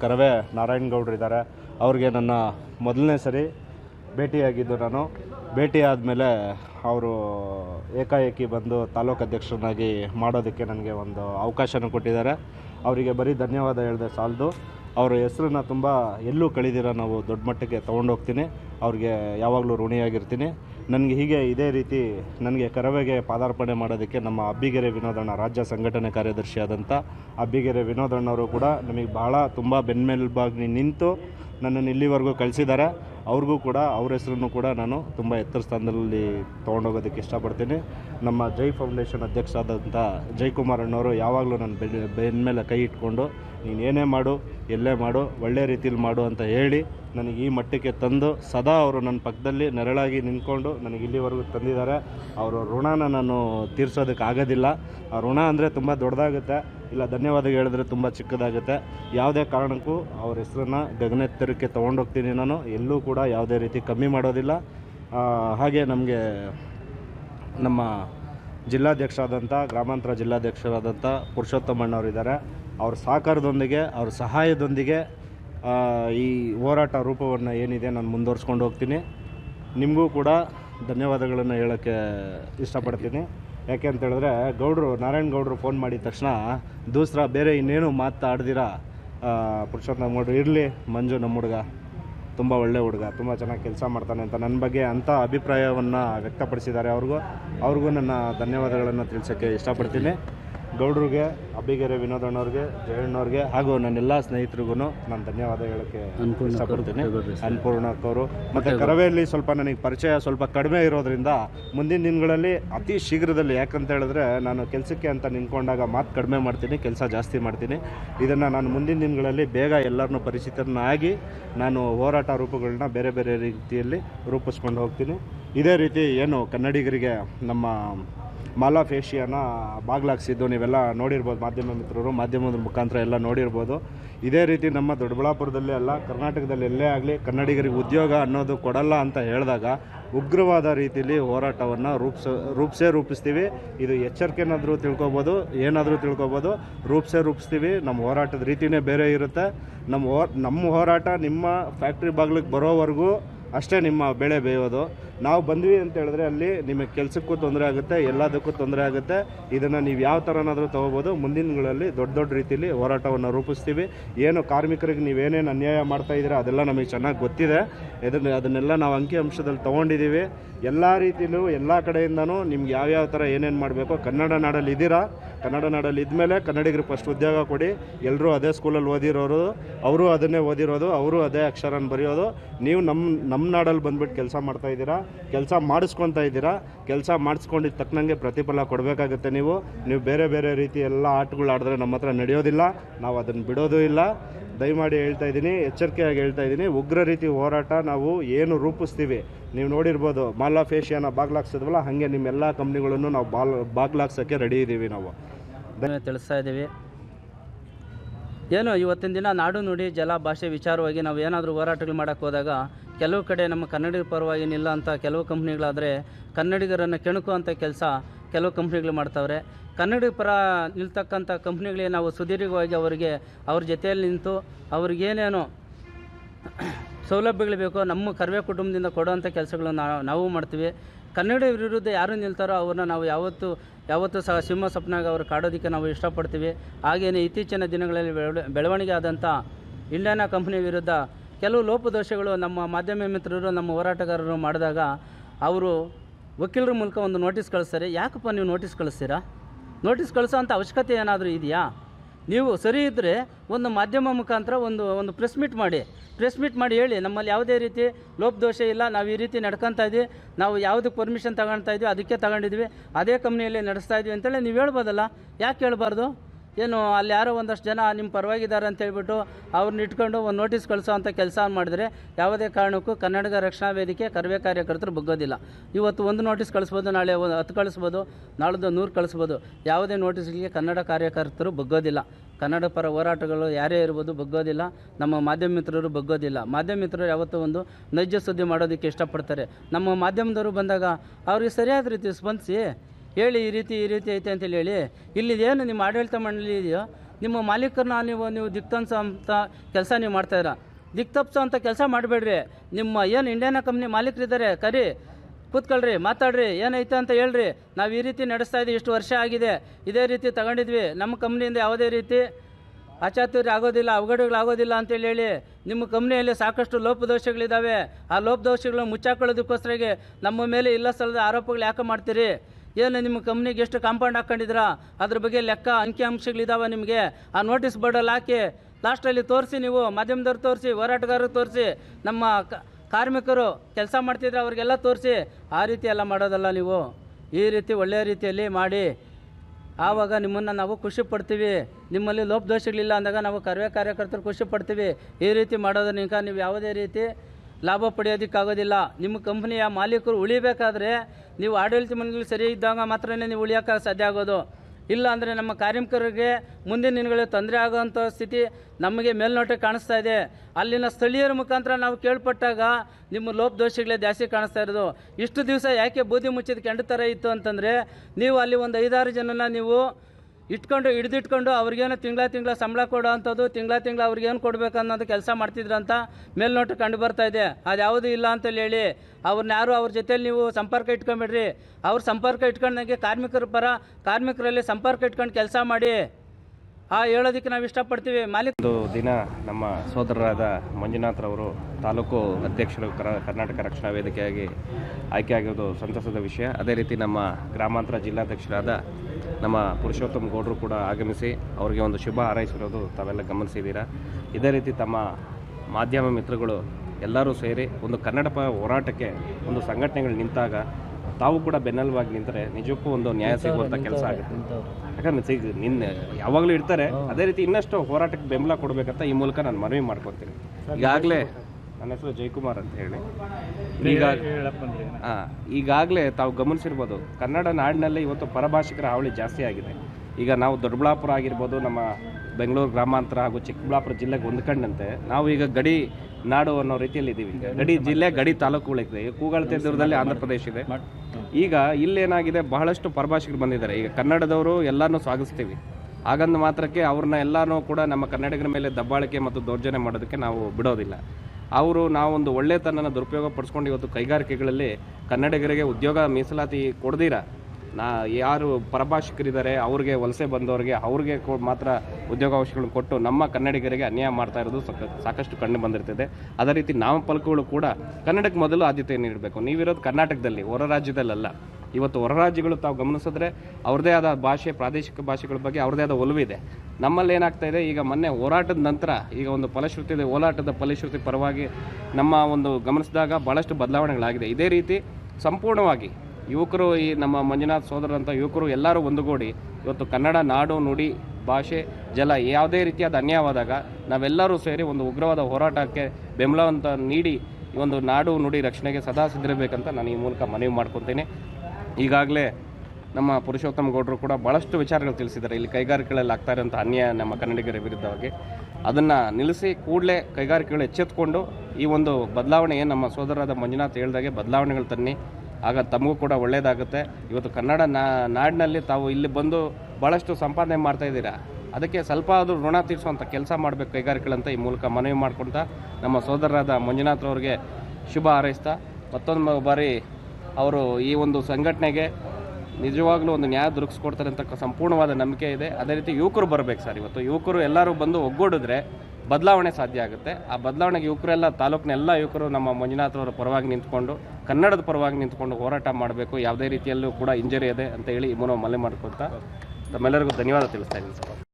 ಕರವೇ ಇದ್ದಾರೆ. ಅವ್ರಿಗೆ ನನ್ನ ಮೊದಲನೇ ಸರಿ ಭೇಟಿಯಾಗಿದ್ದು ನಾನು. ಭೇಟಿ ಆದಮೇಲೆ ಅವರು ಏಕಾಏಕಿ ಬಂದು ತಾಲೂಕು ಅಧ್ಯಕ್ಷರನ್ನಾಗಿ ಮಾಡೋದಕ್ಕೆ ನನಗೆ ಒಂದು ಅವಕಾಶನ ಕೊಟ್ಟಿದ್ದಾರೆ. ಅವರಿಗೆ ಬರೀ ಧನ್ಯವಾದ ಹೇಳಿದೆ ಸಾಲದು. ಅವರ ಹೆಸರನ್ನ ತುಂಬ ಎಲ್ಲೂ ಕಳಿದಿರ ನಾವು ದೊಡ್ಡ ಮಟ್ಟಕ್ಕೆ ತೊಗೊಂಡೋಗ್ತೀನಿ. ಅವ್ರಿಗೆ ಯಾವಾಗಲೂ ಋಣಿಯಾಗಿರ್ತೀನಿ. ನನಗೆ ಹೀಗೆ ಇದೇ ರೀತಿ ನನಗೆ ಕರವೆಗೆ ಪಾದಾರ್ಪಣೆ ಮಾಡೋದಕ್ಕೆ ನಮ್ಮ ಅಬ್ಬಿಗೆರೆ ವಿನೋದಣ್ಣ ರಾಜ್ಯ ಸಂಘಟನೆ ಕಾರ್ಯದರ್ಶಿಯಾದಂಥ ಅಬ್ಬಿಗೆರೆ ವಿನೋದಣ್ಣವರು ಕೂಡ ನಮಗೆ ಬಹಳ ತುಂಬ ಬೆನ್ನೆಲುಬಾಗಿ ನಿಂತು ನನ್ನನ್ನು ಇಲ್ಲಿವರೆಗೂ ಕಳಿಸಿದ್ದಾರೆ. ಅವ್ರಿಗೂ ಕೂಡ, ಅವ್ರ ಹೆಸರನ್ನು ಕೂಡ ನಾನು ತುಂಬ ಎತ್ತರ ಸ್ಥಾನದಲ್ಲಿ ತೊಗೊಂಡೋಗೋದಕ್ಕೆ ಇಷ್ಟಪಡ್ತೀನಿ. ನಮ್ಮ ಜೈ ಫೌಂಡೇಶನ್ ಅಧ್ಯಕ್ಷರಾದಂಥ ಜೈಕುಮಾರ್ ಅಣ್ಣವರು ಯಾವಾಗಲೂ ನನ್ನ ಬೆನ್ನ ಬೆನ್ನ ಮೇಲೆ ಕೈ ಇಟ್ಕೊಂಡು, ನೀನು ಏನೇ ಮಾಡು, ಎಲ್ಲೇ ಮಾಡು, ಒಳ್ಳೆ ರೀತಿಯಲ್ಲಿ ಮಾಡು ಅಂತ ಹೇಳಿ ನನಗೆ ಈ ಮಟ್ಟಕ್ಕೆ ತಂದು ಸದಾ ಅವರು ನನ್ನ ಪಕ್ಕದಲ್ಲಿ ನೆರಳಾಗಿ ನಿಂತ್ಕೊಂಡು ನನಗೆ ಇಲ್ಲಿವರೆಗೂ ತಂದಿದ್ದಾರೆ. ಅವರ ಋಣನ ನಾನು ತೀರ್ಸೋದಕ್ಕೆ ಆಗೋದಿಲ್ಲ. ಆ ಋಣ ಅಂದರೆ ತುಂಬ ದೊಡ್ಡದಾಗುತ್ತೆ. ಇಲ್ಲ ಧನ್ಯವಾದ ಹೇಳಿದ್ರೆ ತುಂಬ ಚಿಕ್ಕದಾಗುತ್ತೆ. ಯಾವುದೇ ಕಾರಣಕ್ಕೂ ಅವ್ರ ಹೆಸರನ್ನು ಗಗನೆತ್ತರಕ್ಕೆ ತೊಗೊಂಡೋಗ್ತೀನಿ ನಾನು. ಎಲ್ಲೂ ಕೂಡ ಯಾವುದೇ ರೀತಿ ಕಮ್ಮಿ ಮಾಡೋದಿಲ್ಲ. ಹಾಗೆ ನಮಗೆ ನಮ್ಮ ಜಿಲ್ಲಾಧ್ಯಕ್ಷರಾದಂಥ, ಗ್ರಾಮಾಂತರ ಜಿಲ್ಲಾಧ್ಯಕ್ಷರಾದಂಥ ಪುರುಷೋತ್ತಮಣ್ಣವರಿದ್ದಾರೆ ಅವ್ರ ಸಹಕಾರದೊಂದಿಗೆ, ಅವ್ರ ಸಹಾಯದೊಂದಿಗೆ ಈ ಹೋರಾಟ ರೂಪವನ್ನು ಏನಿದೆ ನಾನು ಮುಂದುವರ್ಸ್ಕೊಂಡು ಹೋಗ್ತೀನಿ. ನಿಮಗೂ ಕೂಡ ಧನ್ಯವಾದಗಳನ್ನು ಹೇಳೋಕ್ಕೆ ಇಷ್ಟಪಡ್ತೀನಿ. ಯಾಕೆ ಅಂತ ಹೇಳಿದ್ರೆ, ಗೌಡ್ರು, ನಾರಾಯಣ ಗೌಡ್ರು ಫೋನ್ ಮಾಡಿದ ತಕ್ಷಣ, ದೂಸ್ರ, ಬೇರೆ ಇನ್ನೇನು ಮಾತಾಡ್ದಿರಾ? ಪುರುಷೋತ್ತಮ ಗೌಡ್ರು ಇರಲಿ ಮಂಜು ನಮ್ಮ ಹುಡುಗ. ತುಂಬ ಒಳ್ಳೆ ಹುಡುಗ, ತುಂಬ ಚೆನ್ನಾಗಿ ಕೆಲಸ ಮಾಡ್ತಾನೆ ಅಂತ ನನ್ನ ಬಗ್ಗೆ ಅಂಥ ಅಭಿಪ್ರಾಯವನ್ನು ವ್ಯಕ್ತಪಡಿಸಿದ್ದಾರೆ ಅವ್ರಿಗೂ. ಅವ್ರಿಗೂ ನನ್ನ ಧನ್ಯವಾದಗಳನ್ನು ತಿಳಿಸೋಕ್ಕೆ ಇಷ್ಟಪಡ್ತೀನಿ. ಗೌಡ್ರಿಗೆ ಅಬ್ಬಿಗೆರೆ ವಿನೋದಣ್ಣವ್ರಿಗೆ ಜಯಣ್ಣವ್ರಿಗೆ ಹಾಗೂ ನನ್ನ ನನ್ನೆಲ್ಲ ಸ್ನೇಹಿತರಿಗೂ ನಾನು ಧನ್ಯವಾದ ಹೇಳೋಕ್ಕೆ ಇಷ್ಟಪಡ್ತೀನಿ. ಅನ್ನಪೂರ್ಣಕ್ಕವರು ಮತ್ತು ಕರವೆಯಲ್ಲಿ ಸ್ವಲ್ಪ ನನಗೆ ಪರಿಚಯ ಸ್ವಲ್ಪ ಕಡಿಮೆ ಇರೋದ್ರಿಂದ ಮುಂದಿನ ದಿನಗಳಲ್ಲಿ ಅತಿ ಶೀಘ್ರದಲ್ಲಿ ಯಾಕಂತ ಹೇಳಿದ್ರೆ ನಾನು ಕೆಲಸಕ್ಕೆ ಅಂತ ನಿಂತ್ಕೊಂಡಾಗ ಮಾತು ಕಡಿಮೆ ಮಾಡ್ತೀನಿ ಕೆಲಸ ಜಾಸ್ತಿ ಮಾಡ್ತೀನಿ. ಇದನ್ನು ನಾನು ಮುಂದಿನ ದಿನಗಳಲ್ಲಿ ಬೇಗ ಎಲ್ಲರನ್ನು ಪರಿಚಿತರನ್ನಾಗಿ ನಾನು ಹೋರಾಟ ರೂಪಗಳನ್ನ ಬೇರೆ ಬೇರೆ ರೀತಿಯಲ್ಲಿ ರೂಪಿಸ್ಕೊಂಡು ಹೋಗ್ತೀನಿ. ಇದೇ ರೀತಿ ಏನು ಕನ್ನಡಿಗರಿಗೆ ನಮ್ಮ ಮಾಲಾ ಏಷ್ಯಾನ ಬಾಗ್ಲಾಕ್ಸಿದ್ದು ನೀವೆಲ್ಲ ನೋಡಿರ್ಬೋದು, ಮಾಧ್ಯಮ ಮಿತ್ರರು, ಮಾಧ್ಯಮದ ಮುಖಾಂತರ ಎಲ್ಲ ನೋಡಿರ್ಬೋದು. ಇದೇ ರೀತಿ ನಮ್ಮ ದೊಡ್ಡಬಳ್ಳಾಪುರದಲ್ಲೇ ಅಲ್ಲ, ಕರ್ನಾಟಕದಲ್ಲಿ ಎಲ್ಲೇ ಆಗಲಿ ಕನ್ನಡಿಗರಿಗೆ ಉದ್ಯೋಗ ಅನ್ನೋದು ಕೊಡಲ್ಲ ಅಂತ ಹೇಳಿದಾಗ ಉಗ್ರವಾದ ರೀತಿಯಲ್ಲಿ ಹೋರಾಟವನ್ನು ರೂಪಿಸ, ರೂಪಿಸೇ ರೂಪಿಸ್ತೀವಿ. ಇದು ಎಚ್ಚರಿಕೆನಾದರೂ ತಿಳ್ಕೊಬೋದು, ಏನಾದರೂ ತಿಳ್ಕೊಬೋದು, ರೂಪಿಸೇ ರೂಪಿಸ್ತೀವಿ. ನಮ್ಮ ಹೋರಾಟದ ರೀತಿಯೇ ಬೇರೆ ಇರುತ್ತೆ. ನಮ್ಮ ಹೋ, ನಮ್ಮ ಹೋರಾಟ ನಿಮ್ಮ ಫ್ಯಾಕ್ಟ್ರಿ ಬಾಗ್ಲಿಗೆ ಬರೋವರೆಗೂ ಅಷ್ಟೇ ನಿಮ್ಮ ಬೆಳೆ ಬೇಯೋದು. ನಾವು ಬಂದ್ವಿ ಅಂತ ಹೇಳಿದ್ರೆ ಅಲ್ಲಿ ನಿಮಗೆ ಕೆಲಸಕ್ಕೂ ತೊಂದರೆ ಆಗುತ್ತೆ, ಎಲ್ಲದಕ್ಕೂ ತೊಂದರೆ ಆಗುತ್ತೆ. ಇದನ್ನು ನೀವು ಯಾವ ಥರನಾದರೂ ತೊಗೋಬೋದು. ಮುಂದಿನಗಳಲ್ಲಿ ದೊಡ್ಡ ದೊಡ್ಡ ರೀತಿಯಲ್ಲಿ ಹೋರಾಟವನ್ನು ರೂಪಿಸ್ತೀವಿ. ಏನು ಕಾರ್ಮಿಕರಿಗೆ ನೀವೇನೇನು ಅನ್ಯಾಯ ಮಾಡ್ತಾ ಇದ್ದೀರಾ ಅದೆಲ್ಲ ನಮಗೆ ಚೆನ್ನಾಗಿ ಗೊತ್ತಿದೆ. ಇದನ್ನು ಅದನ್ನೆಲ್ಲ ನಾವು ಅಂಕಿ ಅಂಶದಲ್ಲಿ ತೊಗೊಂಡಿದ್ದೀವಿ. ಎಲ್ಲ ರೀತಿಯಲ್ಲೂ ಎಲ್ಲ ಕಡೆಯಿಂದನೂ ನಿಮ್ಗೆ ಯಾವ್ಯಾವ ಥರ ಏನೇನು ಮಾಡಬೇಕು ಕನ್ನಡ ನಾಡಲ್ಲಿ ಇದ್ದೀರಾ. ಕನ್ನಡ ನಾಡಲ್ಲಿ ಇದ್ಮೇಲೆ ಕನ್ನಡಿಗರಿಗೆ ಫಸ್ಟ್ ಉದ್ಯೋಗ ಕೊಡಿ. ಎಲ್ಲರೂ ಅದೇ ಸ್ಕೂಲಲ್ಲಿ ಓದಿರೋರು, ಅವರು ಅದನ್ನೇ ಓದಿರೋದು, ಅವರು ಅದೇ ಅಕ್ಷರನ ಬರೆಯೋದು. ನೀವು ನಮ್ಮ ನಮ್ಮ ನಾಡಲ್ಲಿ ಬಂದ್ಬಿಟ್ಟು ಕೆಲಸ ಮಾಡ್ತಾ ಇದ್ದೀರಾ, ಕೆಲಸ ಮಾಡಿಸ್ಕೊತಾ ಇದ್ದೀರಾ, ಕೆಲಸ ಮಾಡಿಸ್ಕೊಂಡಿದ್ದ ತಕ್ಕನಂಗೆ ಪ್ರತಿಫಲ ಕೊಡಬೇಕಾಗುತ್ತೆ ನೀವು. ನೀವು ಬೇರೆ ಬೇರೆ ರೀತಿ ಎಲ್ಲ ಆಟಗಳು ಆಡಿದ್ರೆ ನಮ್ಮ ಹತ್ರ ನಡೆಯೋದಿಲ್ಲ, ನಾವು ಅದನ್ನು ಬಿಡೋದು ಇಲ್ಲ. ದಯಮಾಡಿ ಹೇಳ್ತಾ ಇದ್ದೀನಿ, ಎಚ್ಚರಿಕೆಯಾಗಿ ಹೇಳ್ತಾ ಇದ್ದೀನಿ, ಉಗ್ರ ರೀತಿ ಹೋರಾಟ ನಾವು ಏನು ರೂಪಿಸ್ತೀವಿ. ನೀವು ನೋಡಿರ್ಬೋದು, ಮಾಲ್ ಆಫ್ ಏಷ್ಯಾನ ಬಾಗ್ಲಾಕ್ಸಿದ್ವಲ್ಲ ಹಾಗೆ ನಿಮ್ಮೆಲ್ಲ ಕಂಪ್ನಿಗಳನ್ನು ನಾವು ಬಾಲ್ ಬಾಗ್ಲಾಕ್ಸೋಕ್ಕೆ ರೆಡಿ ಇದ್ದೀವಿ ನಾವು. ತಿಳಿಸ್ತಾ ಇದ್ದೀವಿ. ಏನು, ಇವತ್ತಿನ ದಿನ ನಾಡು ನುಡಿ, ಜಲ, ಭಾಷೆ ವಿಚಾರವಾಗಿ ನಾವು ಏನಾದರೂ ಹೋರಾಟಗಳು ಮಾಡೋಕ್ಕೆ ಹೋದಾಗ ಕೆಲವು ಕಡೆ ನಮ್ಮ ಕನ್ನಡಿಗರ ಪರವಾಗಿ ನಿಲ್ಲ ಅಂತ ಕೆಲವು ಕಂಪ್ನಿಗಳಾದರೆ ಕನ್ನಡಿಗರನ್ನು ಕೆಣಕುವಂಥ ಕೆಲಸ ಕೆಲವು ಕಂಪ್ನಿಗಳು ಮಾಡ್ತಾವ್ರೆ. ಕನ್ನಡಿ ಪರ ನಿಲ್ತಕ್ಕಂಥ ಕಂಪ್ನಿಗಳೇ ನಾವು ಸುದೀರ್ಘವಾಗಿ ಅವರಿಗೆ, ಅವ್ರ ಜೊತೆಯಲ್ಲಿ ನಿಂತು ಅವ್ರಿಗೇನೇನು ಸೌಲಭ್ಯಗಳು ಬೇಕೋ ನಮ್ಮ ಕರ್ವೆ ಕುಟುಂಬದಿಂದ ಕೊಡುವಂಥ ಕೆಲಸಗಳನ್ನು ನಾವು ನಾವು ಮಾಡ್ತೀವಿ. ಕನ್ನಡ ವಿರುದ್ಧ ಯಾರು ನಿಲ್ತಾರೋ ಅವ್ರನ್ನ ನಾವು ಯಾವತ್ತೂ ಯಾವತ್ತೂ ಸಹ ಸಿಂಹ ಸ್ವಪ್ನಾಗ ಅವರು ಕಾಡೋದಕ್ಕೆ ನಾವು ಇಷ್ಟಪಡ್ತೀವಿ. ಹಾಗೆಯೇ ಇತ್ತೀಚಿನ ದಿನಗಳಲ್ಲಿ ಬೆಳ- ಬೆಳವಣಿಗೆ ಆದಂಥ ಇಂಡಿಯಾನಾ ಕಂಪ್ನಿ ವಿರುದ್ಧ ಕೆಲವು ಲೋಪದೋಷಗಳು ನಮ್ಮ ಮಾಧ್ಯಮ ಮಿತ್ರರು, ನಮ್ಮ ಹೋರಾಟಗಾರರು ಮಾಡಿದಾಗ ಅವರು ವಕೀಲರ ಮೂಲಕ ಒಂದು ನೋಟಿಸ್ ಕಳಿಸ್ತಾರೆ. ಯಾಕಪ್ಪ ನೀವು ನೋಟಿಸ್ ಕಳಿಸ್ತೀರಾ? ನೋಟಿಸ್ ಕಳಿಸೋ ಅಂಥ ಅವಶ್ಯಕತೆ ಏನಾದರೂ ಇದೆಯಾ? ನೀವು ಸರಿ ಇದ್ದರೆ ಒಂದು ಮಾಧ್ಯಮ ಮುಖಾಂತರ ಒಂದು ಒಂದು ಪ್ರೆಸ್ ಮೀಟ್ ಮಾಡಿ. ಪ್ರೆಸ್ ಮೀಟ್ ಮಾಡಿ ಹೇಳಿ, ನಮ್ಮಲ್ಲಿ ಯಾವುದೇ ರೀತಿ ಲೋಪ ದೋಷ ಇಲ್ಲ, ನಾವು ಈ ರೀತಿ ನಡ್ಕೊತಾ ಇದ್ವಿ, ನಾವು ಯಾವುದಕ್ಕೆ ಪರ್ಮಿಷನ್ ತಗೊಳ್ತಾ ಇದ್ವಿ, ಅದಕ್ಕೆ ತಗೊಂಡಿದ್ವಿ, ಅದೇ ಕಂಪ್ನಿಯಲ್ಲಿ ನಡೆಸ್ತಾ ಇದ್ವಿ ಅಂತೇಳಿ ನೀವು ಹೇಳ್ಬೋದಲ್ಲ? ಯಾಕೆ ಹೇಳ್ಬಾರ್ದು? ಏನು ಅಲ್ಲಿ ಯಾರೋ ಒಂದಷ್ಟು ಜನ ನಿಮ್ಮ ಪರವಾಗಿದ್ದಾರೆ ಅಂತ ಹೇಳ್ಬಿಟ್ಟು ಅವ್ರನ್ನ ಇಟ್ಕೊಂಡು ಒಂದು ನೋಟಿಸ್ ಕಳಿಸೋ ಅಂಥ ಕೆಲಸ ಮಾಡಿದ್ರೆ ಯಾವುದೇ ಕಾರಣಕ್ಕೂ ಕನ್ನಡದ ರಕ್ಷಣಾ ವೇದಿಕೆ ಕರ್ವೆ ಕಾರ್ಯಕರ್ತರು ಬಗ್ಗೋದಿಲ್ಲ. ಇವತ್ತು ಒಂದು ನೋಟಿಸ್ ಕಳಿಸ್ಬೋದು, ನಾಳೆ ಒಂದು ಹತ್ತು ಕಳಿಸ್ಬೋದು, ನಾಳ್ದು ನೂರು ಕಳಿಸ್ಬೋದು. ಯಾವುದೇ ನೋಟಿಸ್ಗಳಿಗೆ ಕನ್ನಡ ಕಾರ್ಯಕರ್ತರು ಬಗ್ಗೋದಿಲ್ಲ. ಕನ್ನಡ ಪರ ಹೋರಾಟಗಳು ಯಾರೇ ಇರ್ಬೋದು ಬಗ್ಗೋದಿಲ್ಲ. ನಮ್ಮ ಮಾಧ್ಯಮ ಮಿತ್ರರು ಬಗ್ಗೋದಿಲ್ಲ. ಮಾಧ್ಯಮ ಮಿತ್ರರು ಯಾವತ್ತೂ ಒಂದು ನೈಜ ಸುದ್ದಿ ಮಾಡೋದಕ್ಕೆ ಇಷ್ಟಪಡ್ತಾರೆ. ನಮ್ಮ ಮಾಧ್ಯಮದವರು ಬಂದಾಗ ಅವ್ರಿಗೆ ಸರಿಯಾದ ರೀತಿ ಸ್ಪಂದಿಸಿ ಹೇಳಿ ಈ ರೀತಿ ಈ ರೀತಿ ಐತೆ ಅಂತೇಳಿ ಹೇಳಿ. ಇಲ್ಲಿದೇನು ನಿಮ್ಮ ಆಡಳಿತ ಮಂಡಳಿ ಇದೆಯೋ, ನಿಮ್ಮ ಮಾಲೀಕರನ್ನ ನೀವು ನೀವು ದಿಕ್ತನ್ಸೋ ಅಂತ ಕೆಲಸ ನೀವು ಮಾಡ್ತಾಯಿರ ದಿಕ್ ದಿಕ್ತಪ್ಸ ಅಂತ ಕೆಲಸ ಮಾಡಬೇಡ್ರಿ. ನಿಮ್ಮ ಏನು ಇಂಡಿಯಾನ ಕಂಪ್ನಿ ಮಾಲೀಕರಿದ್ದಾರೆ, ಕರಿ, ಕೂತ್ಕೊಳ್ರಿ, ಮಾತಾಡ್ರಿ, ಏನೈತೆ ಅಂತ ಹೇಳ್ರಿ. ನಾವು ಈ ರೀತಿ ನಡೆಸ್ತಾ ಇದ್ದೀವಿ, ಇಷ್ಟು ವರ್ಷ ಆಗಿದೆ. ಇದೇ ರೀತಿ ತಗೊಂಡಿದ್ವಿ. ನಮ್ಮ ಕಂಪ್ನಿಯಿಂದ ಯಾವುದೇ ರೀತಿ ಅಚಾತುರ್ಯ ಆಗೋದಿಲ್ಲ, ಅವಘಡಗಳಾಗೋದಿಲ್ಲ ಅಂತೇಳಿ ಹೇಳಿ, ನಿಮ್ಮ ಕಂಪ್ನಿಯಲ್ಲಿ ಸಾಕಷ್ಟು ಲೋಪದೋಷಗಳಿದ್ದಾವೆ. ಆ ಲೋಪದೋಷಗಳನ್ನ ಮುಚ್ಚಾಕೊಳ್ಳೋದಕ್ಕೋಸ್ಕರಗೆ ನಮ್ಮ ಮೇಲೆ ಇಲ್ಲ ಸ್ಥಳದ ಆರೋಪಗಳು ಯಾಕೆ ಮಾಡ್ತೀರಿ? ಏನು ನಿಮ್ಮ ಕಂಪ್ನಿಗೆ ಎಷ್ಟು ಕಾಂಪೌಂಡ್ ಹಾಕ್ಕೊಂಡಿದ್ದೀರಾ ಅದ್ರ ಬಗ್ಗೆ ಲೆಕ್ಕ, ಅಂಕಿ ಅಂಶಗಳಿದ್ದಾವೆ ನಿಮಗೆ. ಆ ನೋಟಿಸ್ ಬೋರ್ಡಲ್ಲಿ ಹಾಕಿ ಲಾಸ್ಟಲ್ಲಿ ತೋರಿಸಿ ನೀವು, ಮಾಧ್ಯಮದವ್ರು ತೋರಿಸಿ, ಹೋರಾಟಗಾರರು ತೋರಿಸಿ, ನಮ್ಮ ಕಾರ್ಮಿಕರು ಕೆಲಸ ಮಾಡ್ತಿದ್ರೆ ಅವ್ರಿಗೆಲ್ಲ ತೋರಿಸಿ, ಆ ರೀತಿ ಎಲ್ಲ ಮಾಡೋದಲ್ಲ ನೀವು. ಈ ರೀತಿ ಒಳ್ಳೆಯ ರೀತಿಯಲ್ಲಿ ಮಾಡಿ. ಆವಾಗ ನಿಮ್ಮನ್ನು ನಾವು ಖುಷಿ ಪಡ್ತೀವಿ. ನಿಮ್ಮಲ್ಲಿ ಲೋಪದೋಷಗಳಿಲ್ಲ ಅಂದಾಗ ನಾವು ಕರ್ವೆ ಕಾರ್ಯಕರ್ತರು ಖುಷಿ ಪಡ್ತೀವಿ. ಈ ರೀತಿ ಮಾಡೋದ್ರಿಂದ ನೀವು ಯಾವುದೇ ರೀತಿ ಲಾಭ ಪಡೆಯೋದಕ್ಕಾಗೋದಿಲ್ಲ. ನಿಮ್ಮ ಕಂಪ್ನಿಯ ಮಾಲೀಕರು ಉಳಿಬೇಕಾದ್ರೆ ನೀವು ಆಡಳಿತ ಮಂಡಳಿ ಸರಿ ಇದ್ದಾಗ ಮಾತ್ರನೇ ನೀವು ಉಳಿಯೋಕ್ಕೆ ಸಾಧ್ಯ ಆಗೋದು. ಇಲ್ಲ ಅಂದರೆ ನಮ್ಮ ಕಾರ್ಮಿಕರಿಗೆ ಮುಂದಿನ ದಿನಗಳಲ್ಲಿ ತೊಂದರೆ ಆಗೋವಂಥ ಸ್ಥಿತಿ ನಮಗೆ ಮೇಲ್ನೋಟ ಕಾಣಿಸ್ತಾ ಇದೆ. ಅಲ್ಲಿನ ಸ್ಥಳೀಯರ ಮುಖಾಂತರ ನಾವು ಕೇಳ್ಪಟ್ಟಾಗ ನಿಮ್ಮ ಲೋಪದೋಷಗಳೇ ಜಾಸ್ತಿ ಕಾಣಿಸ್ತಾ ಇರೋದು. ಇಷ್ಟು ದಿವಸ ಯಾಕೆ ಬೂದಿ ಮುಚ್ಚಿದ ಕೆಂಡ ಥರ ಇತ್ತು ಅಂತಂದರೆ, ನೀವು ಅಲ್ಲಿ ಒಂದು ಐದಾರು ಜನನ ನೀವು ಇಟ್ಕೊಂಡು ಹಿಡಿದಿಟ್ಕೊಂಡು ಅವ್ರಿಗೇನು ತಿಂಗಳ ತಿಂಗಳ ಸಂಬಳ ಕೊಡೋ ಅಂಥದ್ದು, ತಿಂಗಳ ತಿಂಗಳ ಅವ್ರಿಗೇನು ಕೊಡಬೇಕು ಅನ್ನೋದು ಕೆಲಸ ಮಾಡ್ತಿದ್ರಂತ ಮೇಲ್ನೋಟ ಕಂಡು ಬರ್ತಾ ಇದೆ. ಅದು ಯಾವುದು ಇಲ್ಲ ಅಂತೇಳಿ ಹೇಳಿ ಅವ್ರನ್ನ ಯಾರು ಅವ್ರ ಜೊತೆಲಿ ನೀವು ಸಂಪರ್ಕ ಇಟ್ಕೊಂಬಿಡ್ರಿ ಅವ್ರ ಸಂಪರ್ಕ ಇಟ್ಕೊಂಡಂಗೆ ಕಾರ್ಮಿಕರ ಪರ ಕಾರ್ಮಿಕರಲ್ಲಿ ಸಂಪರ್ಕ ಇಟ್ಕೊಂಡು ಕೆಲಸ ಮಾಡಿ ಆ ಹೇಳೋದಕ್ಕೆ ನಾವು ಇಷ್ಟಪಡ್ತೀವಿ. ಮಾಲೀಕ ಒಂದು ದಿನ ನಮ್ಮ ಸೋದರರಾದ ಮಂಜುನಾಥ್ರವರು ತಾಲೂಕು ಅಧ್ಯಕ್ಷರು ಕರ, ಕರ್ನಾಟಕ ರಕ್ಷಣಾ ವೇದಿಕೆಯಾಗಿ ಆಯ್ಕೆಯಾಗಿರೋದು ಸಂತಸದ ವಿಷಯ. ಅದೇ ರೀತಿ ನಮ್ಮ ಗ್ರಾಮಾಂತರ ಜಿಲ್ಲಾಧ್ಯಕ್ಷರಾದ ನಮ್ಮ ಪುರುಷೋತ್ತಮ ಗೌಡರು ಕೂಡ ಆಗಮಿಸಿ ಅವರಿಗೆ ಒಂದು ಶುಭ ಹಾರೈಸಿರೋದು ತಾವೆಲ್ಲ ಗಮನಿಸಿದ್ದೀರಾ. ಇದೇ ರೀತಿ ತಮ್ಮ ಮಾಧ್ಯಮ ಮಿತ್ರಗಳು ಎಲ್ಲರೂ ಸೇರಿ ಒಂದು ಕನ್ನಡ ಹೋರಾಟಕ್ಕೆ ಒಂದು ಸಂಘಟನೆಗಳು ನಿಂತಾಗ ತಾವು ಕೂಡ ಬೆನ್ನಲ್ವಾಗಿ ನಿಂತರೆ ನಿಜಕ್ಕೂ ಒಂದು ನ್ಯಾಯ ಸಿಗುವಂಥ ಕೆಲಸ ಆಗುತ್ತೆ. ಯಾಕಂದ್ರೆ ಸಿಗ್ ನಿನ್ನ ಯಾವಾಗಲೂ ಇರ್ತಾರೆ ಅದೇ ರೀತಿ ಇನ್ನಷ್ಟು ಹೋರಾಟಕ್ಕೆ ಬೆಂಬಲ ಕೊಡಬೇಕಂತ ಈ ಮೂಲಕ ನಾನು ಮನವಿ ಮಾಡ್ಕೊತೀನಿ ಈಗಾಗಲೇ ನನ್ನ ಹೆಸರು ಜಯಕುಮಾರ್ ಅಂತ ಹೇಳಿ. ಈಗ ಹಾಂ ಈಗಾಗಲೇ ತಾವು ಗಮನಿಸಿರ್ಬೋದು ಕನ್ನಡ ನಾಡಿನಲ್ಲಿ ಇವತ್ತು ಪರಭಾಷಿಕರ ಹಾವಳಿ ಜಾಸ್ತಿ ಆಗಿದೆ. ಈಗ ನಾವು ದೊಡ್ಡಬಳ್ಳಾಪುರ ಆಗಿರ್ಬೋದು ನಮ್ಮ ಬೆಂಗಳೂರು ಗ್ರಾಮಾಂತರ ಹಾಗೂ ಚಿಕ್ಕಬಳ್ಳಾಪುರ ಜಿಲ್ಲೆಗೆ ಹೊಂದ್ಕೊಂಡಂತೆ, ನಾವು ಈಗ ಗಡಿ ನಾಡು ಅನ್ನೋ ರೀತಿಯಲ್ಲಿ ಇದ್ದೀವಿ ಗಡಿ ಜಿಲ್ಲೆ, ಗಡಿ ತಾಲೂಕುಗಳಿದೆ. ಈಗ ಕೂಗಳತೆ ದೂರದಲ್ಲಿ ಆಂಧ್ರ ಪ್ರದೇಶ ಇದೆ. ಈಗ ಇಲ್ಲೇನಾಗಿದೆ, ಬಹಳಷ್ಟು ಪರಭಾಷಿಕರು ಬಂದಿದ್ದಾರೆ. ಈಗ ಕನ್ನಡದವರು ಎಲ್ಲರನ್ನೂ ಸ್ವಾಗತಿಸ್ತೀವಿ ಹಾಗಂದ ಮಾತ್ರಕ್ಕೆ ಅವ್ರನ್ನ ಎಲ್ಲರೂ ಕೂಡ ನಮ್ಮ ಕನ್ನಡಿಗರ ಮೇಲೆ ದಬ್ಬಾಳಿಕೆ ಮತ್ತು ದೌರ್ಜನ್ಯ ಮಾಡೋದಕ್ಕೆ ನಾವು ಬಿಡೋದಿಲ್ಲ. ಅವರು ನಾವೊಂದು ಒಳ್ಳೆತನನ ದುರುಪಯೋಗ ಪಡಿಸ್ಕೊಂಡು ಇವತ್ತು ಕೈಗಾರಿಕೆಗಳಲ್ಲಿ ಕನ್ನಡಿಗರಿಗೆ ಉದ್ಯೋಗ ಮೀಸಲಾತಿ ಕೊಡ್ದಿರ? ನಾ ಯಾರು ಪರಭಾಷಿಕರಿದ್ದಾರೆ, ಅವ್ರಿಗೆ ವಲಸೆ ಬಂದವ್ರಿಗೆ, ಅವ್ರಿಗೆ ಮಾತ್ರ ಉದ್ಯೋಗಾವಕಾಶಗಳು ಕೊಟ್ಟು ನಮ್ಮ ಕನ್ನಡಿಗರಿಗೆ ಅನ್ಯಾಯ ಮಾಡ್ತಾ ಇರೋದು ಸಾಕ- ಸಾಕಷ್ಟು ಕಂಡು ಬಂದಿರ್ತದೆ. ಅದೇ ರೀತಿ ನಾಮಫಲಕಗಳು ಕೂಡ ಕನ್ನಡಕ್ಕೆ ಮೊದಲು ಆದ್ಯತೆ ನೀಡಬೇಕು. ನೀವಿರೋದು ಕರ್ನಾಟಕದಲ್ಲಿ, ಹೊರ ರಾಜ್ಯದಲ್ಲಲ್ಲ. ಇವತ್ತು ಹೊರ ರಾಜ್ಯಗಳು ತಾವು ಗಮನಿಸಿದ್ರೆ ಅವ್ರದೇ ಆದ ಭಾಷೆ, ಪ್ರಾದೇಶಿಕ ಭಾಷೆಗಳ ಬಗ್ಗೆ ಅವ್ರದೇ ಆದ ಒಲವಿದೆ. ನಮ್ಮಲ್ಲಿ ಏನಾಗ್ತಾ ಇದೆ, ಈಗ ಮೊನ್ನೆ ಹೋರಾಟದ ನಂತರ ಈಗ ಒಂದು ಫಲಶ್ರುತಿ ಹೋರಾಟದ ಫಲಶ್ರುತಿ ಪರವಾಗಿ ನಮ್ಮ ಒಂದು ಗಮನಿಸಿದಾಗ ಭಾಳಷ್ಟು ಬದಲಾವಣೆಗಳಾಗಿದೆ. ಇದೇ ರೀತಿ ಸಂಪೂರ್ಣವಾಗಿ ಯುವಕರು ಈ ನಮ್ಮ ಮಂಜುನಾಥ್ ಸೋದರಂಥ ಯುವಕರು ಎಲ್ಲರೂ ಒಂದುಗೂಡಿ ಇವತ್ತು ಕನ್ನಡ ನಾಡು ನುಡಿ ಭಾಷೆ ಜಲ ಯಾವುದೇ ರೀತಿಯಾದ ಅನ್ಯಾಯವಾದಾಗ ನಾವೆಲ್ಲರೂ ಸೇರಿ ಒಂದು ಉಗ್ರವಾದ ಹೋರಾಟಕ್ಕೆ ಬೆಂಬಲವಂತ ನೀಡಿ ಈ ಒಂದು ನಾಡು ನುಡಿ ರಕ್ಷಣೆಗೆ ಸದಾ ಸಿದ್ಧರಬೇಕಂತ ನಾನು ಈ ಮೂಲಕ ಮನವಿ ಮಾಡ್ಕೊತೀನಿ ಈಗಾಗಲೇ ನಮ್ಮ ಪುರುಷೋತ್ತಮ ಗೌಡರು ಕೂಡ ಭಾಳಷ್ಟು ವಿಚಾರಗಳು ತಿಳಿಸಿದ್ದಾರೆ. ಇಲ್ಲಿ ಕೈಗಾರಿಕೆಗಳಲ್ಲಿ ಆಗ್ತಾ ಇರೋಂಥ ಅನ್ಯಾಯ ನಮ್ಮ ಕನ್ನಡಿಗರ ವಿರುದ್ಧವಾಗಿ. ಅದನ್ನು ನಿಲ್ಲಿಸಿ ಕೂಡಲೇ ಕೈಗಾರಿಕೆಗಳು ಎಚ್ಚೆತ್ಕೊಂಡು ಈ ಒಂದು ಬದಲಾವಣೆ ನಮ್ಮ ಸೋದರಾದ ಮಂಜುನಾಥ್ ಹೇಳ್ದಾಗೆ ಬದಲಾವಣೆಗಳು ತನ್ನಿ. ಆಗ ತಮಗೂ ಕೂಡ ಒಳ್ಳೆಯದಾಗುತ್ತೆ ಇವತ್ತು ಕನ್ನಡ ನಾಡಿನಲ್ಲಿ ತಾವು ಇಲ್ಲಿ ಬಂದು ಭಾಳಷ್ಟು ಸಂಪಾದನೆ ಮಾಡ್ತಾ ಇದ್ದೀರಾ. ಅದಕ್ಕೆ ಸ್ವಲ್ಪ ಆದರೂ ಋಣ ತೀರಿಸುವಂಥ ಕೆಲಸ ಮಾಡಬೇಕು ಕೈಗಾರಿಕೆಗಳಂತ ಈ ಮೂಲಕ ಮನವಿ ಮಾಡ್ಕೊಳ್ತಾ ನಮ್ಮ ಸೋದರರಾದ ಮಂಜುನಾಥ್ ಅವರಿಗೆ ಶುಭ ಹಾರೈಸ್ತಾ, ಮತ್ತೊಂದು ಬಾರಿ ಅವರು ಈ ಒಂದು ಸಂಘಟನೆಗೆ ನಿಜವಾಗ್ಲೂ ಒಂದು ನ್ಯಾಯ ದೊರಕಿಸ್ಕೊಡ್ತಾರೆ ಅಂತ ಸಂಪೂರ್ಣವಾದ ನಂಬಿಕೆ ಇದೆ. ಅದೇ ರೀತಿ ಯುವಕರು ಬರಬೇಕು ಸರ್. ಇವತ್ತು ಯುವಕರು ಎಲ್ಲರೂ ಬಂದು ಒಗ್ಗೂಡಿದ್ರೆ ಬದಲಾವಣೆ ಸಾಧ್ಯ ಆಗುತ್ತೆ. ಆ ಬದಲಾವಣೆಗೆ ಯುವಕರೆಲ್ಲ, ತಾಲೂಕಿನ ಎಲ್ಲ ಯುವಕರು ನಮ್ಮ ಮಂಜುನಾಥ್ರವರ ಪರವಾಗಿ ನಿಂತ್ಕೊಂಡು, ಕನ್ನಡದ ಪರವಾಗಿ ನಿಂತ್ಕೊಂಡು ಹೋರಾಟ ಮಾಡಬೇಕು. ಯಾವುದೇ ರೀತಿಯಲ್ಲೂ ಕೂಡ ಇಂಜರಿ ಇದೆ ಅಂತ ಹೇಳಿ ಈ ಮನೋ ಮನೆ ಮಾಡ್ಕೊಳ್ತಾ ತಮ್ಮೆಲ್ಲರಿಗೂ ಧನ್ಯವಾದ ತಿಳಿಸ್ತಾ ಇದ್ದೀನಿ ಸರ್.